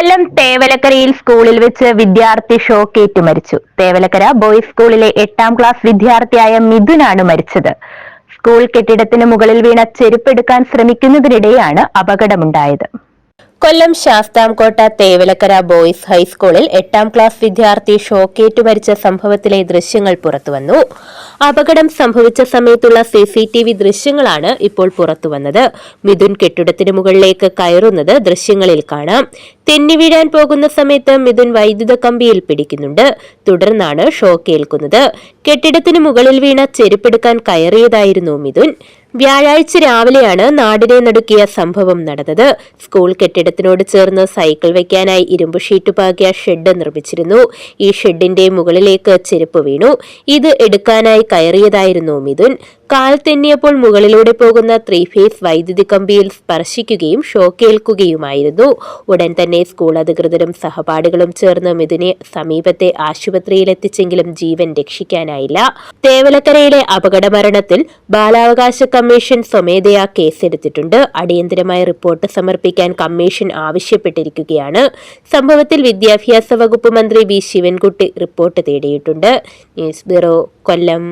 കൊല്ലം തേവലക്കരയിൽ സ്കൂളിൽ വെച്ച് വിദ്യാർത്ഥി ഷോക്കേറ്റ് മരിച്ചു. തേവലക്കര ബോയ്സ് സ്കൂളിലെ എട്ടാം ക്ലാസ് വിദ്യാർത്ഥിയായ മിഥുനാണ് മരിച്ചത്. സ്കൂൾ കെട്ടിടത്തിന് മുകളിൽ വീണ ചെരുപ്പെടുക്കാൻ ശ്രമിക്കുന്നതിനിടെയാണ് അപകടമുണ്ടായത്. കൊല്ലം ശാസ്താംകോട്ട തേവലക്കര ബോയ്സ് ഹൈസ്കൂളിൽ എട്ടാം ക്ലാസ് വിദ്യാർത്ഥി ഷോക്കേറ്റ് മരിച്ച സംഭവത്തിലെ ദൃശ്യങ്ങൾ പുറത്തുവന്നു. അപകടം സംഭവിച്ച സമയത്തുള്ള സി സി ടി വി ദൃശ്യങ്ങളാണ് ഇപ്പോൾ പുറത്തുവന്നത്. മിഥുൻ കെട്ടിടത്തിന് മുകളിലേക്ക് കയറുന്നത് ദൃശ്യങ്ങളിൽ കാണാം. തെന്നി വീഴാൻ പോകുന്ന സമയത്ത് മിഥുൻ വൈദ്യുത കമ്പിയിൽ പിടിക്കുന്നുണ്ട്. തുടർന്നാണ് ഷോക്കേൽക്കുന്നത് കെട്ടിടത്തിന് മുകളിൽ വീണ ചെരുപ്പെടുക്കാൻ കയറിയതായിരുന്നു മിഥുൻ. വ്യാഴാഴ്ച രാവിലെയാണ് നാടിനെ നടുക്കിയ സംഭവം നടന്നത്. സ്കൂൾ കെട്ടിടത്തിനോട് ചേർന്ന് സൈക്കിൾ വയ്ക്കാനായി ഇരുമ്പ് ഷീറ്റ് പാകിയ ഷെഡ് നിർമ്മിച്ചിരുന്നു. ഈ ഷെഡിന്റെ മുകളിലേക്ക് ചെരുപ്പ് വീണു. ഇത് എടുക്കാനായി കയറിയതായിരുന്നു മിഥുൻ. കാൽ തെന്നിയപ്പോൾ മുകളിലൂടെ പോകുന്ന ത്രീ ഫേസ് വൈദ്യുതി കമ്പിയിൽ സ്പർശിക്കുകയും ഷോക്കേൽക്കുകയുമായിരുന്നു ഉടൻ തന്നെ സ്കൂൾ അധികൃതരും സഹപാഠികളും ചേർന്ന് മിഥുനെ സമീപത്തെ ആശുപത്രിയിലെത്തിച്ചെങ്കിലും ജീവൻ രക്ഷിക്കാനായില്ല. തേവലക്കരയിലെ അപകടമരണത്തിൽ ബാലാവകാശ കമ്മീഷൻ സ്വമേധയാ കേസെടുത്തിട്ടുണ്ട്. അടിയന്തരമായ റിപ്പോർട്ട് സമർപ്പിക്കാൻ കമ്മീഷൻ ആവശ്യപ്പെട്ടിരിക്കുകയാണ്. സംഭവത്തിൽ വിദ്യാഭ്യാസ വകുപ്പ് മന്ത്രി വി ശിവൻകുട്ടി റിപ്പോർട്ട് തേടിയിട്ടുണ്ട്. News bureau Kollam.